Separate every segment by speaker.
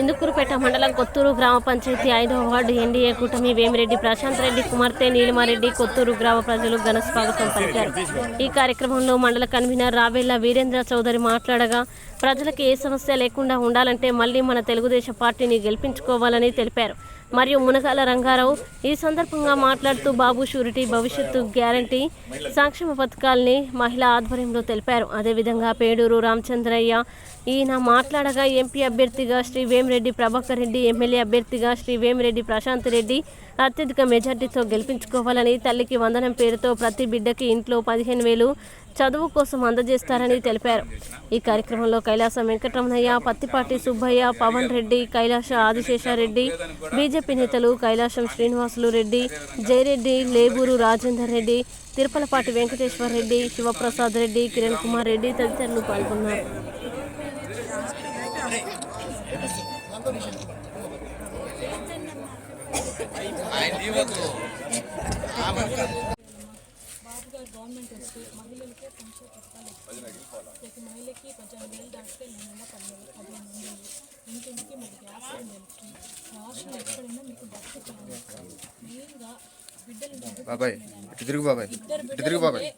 Speaker 1: ఇందుకూరుపేట మండలం కొత్తూరు గ్రామ పంచాయతీ ఐదవ వార్డు ఎన్డీఏ కూటమి వేమిరెడ్డి ప్రశాంత్ రెడ్డి కుమార్తె నీలిమారెడ్డి కొత్తూరు గ్రామ ప్రజలు ఘన స్వాగతం పలికారు. ఈ కార్యక్రమంలో మండల కన్వీనర్ రావేళ్ళ వీరేంద్ర చౌదరి మాట్లాడగా ప్రజలకు ఏ సమస్య లేకుండా ఉండాలంటే మళ్ళీ మన తెలుగుదేశం పార్టీని గెలిపించుకోవాలని తెలిపారు. మరియు మునగాల రంగారావు ఈ సందర్భంగా మాట్లాడుతూ బాబు షూరిటీ భవిష్యత్తు గ్యారంటీ సంక్షేమ పథకాల్ని మహిళా ఆధ్వర్యంలో తెలిపారు. అదేవిధంగా పేడూరు రామచంద్రయ్య ఈయన మాట్లాడగా ఎంపీ అభ్యర్థిగా శ్రీ వేమిరెడ్డి ప్రభాకర్ రెడ్డి ఎమ్మెల్యే అభ్యర్థిగా శ్రీ వేమిరెడ్డి ప్రశాంత్ రెడ్డి అత్యధిక మెజార్టీతో గెలిపించుకోవాలని తల్లికి వందనం పేరుతో ప్రతి బిడ్డకి ఇంట్లో పదిహేను వేలు చదువు కోసం అందజేస్తారని తెలిపారు. ఈ కార్యక్రమంలో కైలాసం వెంకటరమణయ్య పత్తిపాటి సుబ్బయ్య పవన్ రెడ్డి కైలాస ఆదిశేషారెడ్డి బీజేపీ నేతలు కైలాసం శ్రీనివాసులు రెడ్డి జయరెడ్డి లేబూరు రాజేందర్ రెడ్డి తిరుపలపాటి వెంకటేశ్వర రెడ్డి శివప్రసాద్ రెడ్డి కిరణ్ కుమార్ రెడ్డి తదితరులు పాల్గొన్నారు.
Speaker 2: బాబుగా గవర్నమెంట్ వస్తే మహిళలకే సంక్షేమ పథకాలు మహిళకి పద్దెనిమిది వేలు దాటితే నెల పదివేలు పదిహేను వందలు. ఇంటింటికి మీకు గ్యాస్ సిలిండర్ ఇస్తుంది రాష్ట్రం ఎక్కడున్నా మీకు బస్సు మెయిన్గా బిడ్డలు
Speaker 3: బాబాయ్ ఇటు తిరుగు బాబాయ్
Speaker 2: ఇద్దరు
Speaker 3: ఇటు తిరుగు బాబాయ్.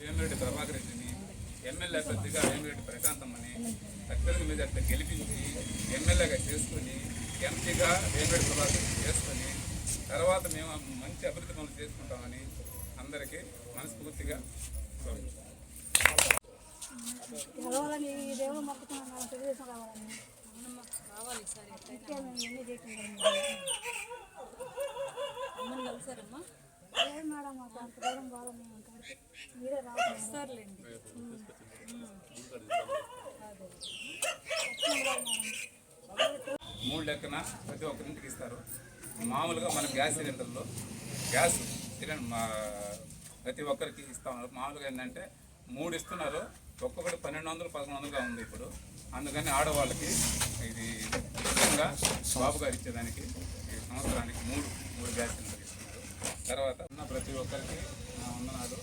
Speaker 4: వేమిరెడ్డి ప్రభాకర్ రెడ్డిని ఎమ్మెల్యే అభ్యర్థిగా వేమిరెడ్డి ప్రశాంతమ్మని అత్యధిక మీద గెలిపించి ఎమ్మెల్యేగా చేసుకొని ఎంపీగా వేమిరెడ్డి ప్రభాకర్ రెడ్డి చేసుకొని తర్వాత మేము మంచి అభివృద్ధి పనులు చేసుకుంటామని అందరికీ మనస్ఫూర్తిగా
Speaker 5: దేవుడు మొక్కుతున్నాను తెలుగుదేశం
Speaker 2: రావాలి సార్
Speaker 5: ఎన్ని చేయకుండా
Speaker 2: అమ్మని కలిసారమ్మా?
Speaker 5: మేడం
Speaker 4: లెక్కన ప్రతి ఒక్కరింటికి ఇస్తారు. మామూలుగా మన గ్యాస్ సిలిండర్లో గ్యాస్ సిలిండర్ మా ప్రతి ఒక్కరికి ఇస్తా. ఉన్నారు మామూలుగా ఏంటంటే మూడు ఇస్తున్నారు. ఒక్కొక్కటి పన్నెండు వందలు పదకొండు వందలుగా ఉంది ఇప్పుడు. అందుకని ఆడవాళ్ళకి ఇది ఉచితంగా బాబు గారు ఇచ్చేదానికి ఈ సంవత్సరానికి మూడు మూడు గ్యాస్ సిలిండర్ తర్వాత ఉన్న ప్రతి ఒక్కరికి నా వందనాలు.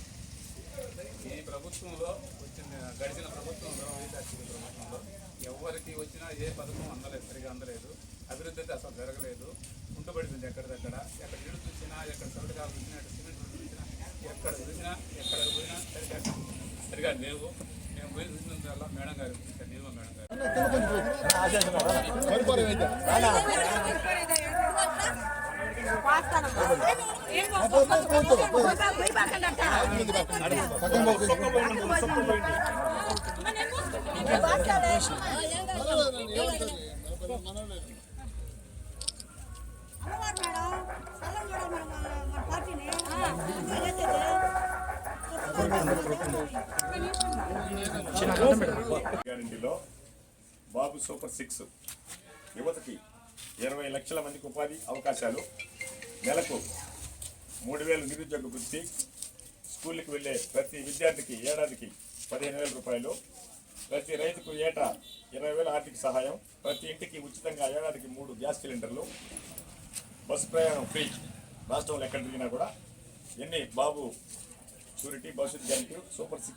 Speaker 4: ఈ ప్రభుత్వంలో వచ్చిన గడిచిన ప్రభుత్వంలో వైఎస్ఆర్సీపీ ప్రభుత్వంలో. ఎవరికి వచ్చినా ఏ పథకం అందలేదు సరిగా అందలేదు. అభివృద్ధి అయితే అసలు జరగలేదు. ఉంటబడింది ఎక్కడిదక్కడ ఎక్కడ ఇల్లు చూసినా ఎక్కడ సౌకర్యాలు చూసినా ఎక్కడ సిమెంట్ చూసినా ఎక్కడ చూసినా ఎక్కడ పోయినా సరిగా సరిగా లేవు. మేము పోయి చూసినందువల్ల మేడం గారు ఇక్కడ నీలిమ మేడం గారు.
Speaker 6: గ్యారంటీలో బాబు సూపర్ సిక్స్. యువతకి ఇరవై లక్షల మందికి ఉపాధి అవకాశాలు. నెలకు మూడు వేలు నిరుద్యోగ వృత్తి స్కూల్కి వెళ్ళే ప్రతి విద్యార్థికి ఏడాదికి పదిహేను వేల రూపాయలు ప్రతి రైతుకు ఏటా ఇరవై వేల ఆర్థిక సహాయం ప్రతి ఇంటికి ఉచితంగా ఏడాదికి మూడు గ్యాస్ సిలిండర్లు బస్సు ప్రయాణం ఫ్రీ. రాష్ట్రంలో ఎక్కడ తిరిగినా కూడా ఎన్ని బాబు షూరిటీ భవిష్యత్ గ్యారెంటీ సూపర్ సిక్స్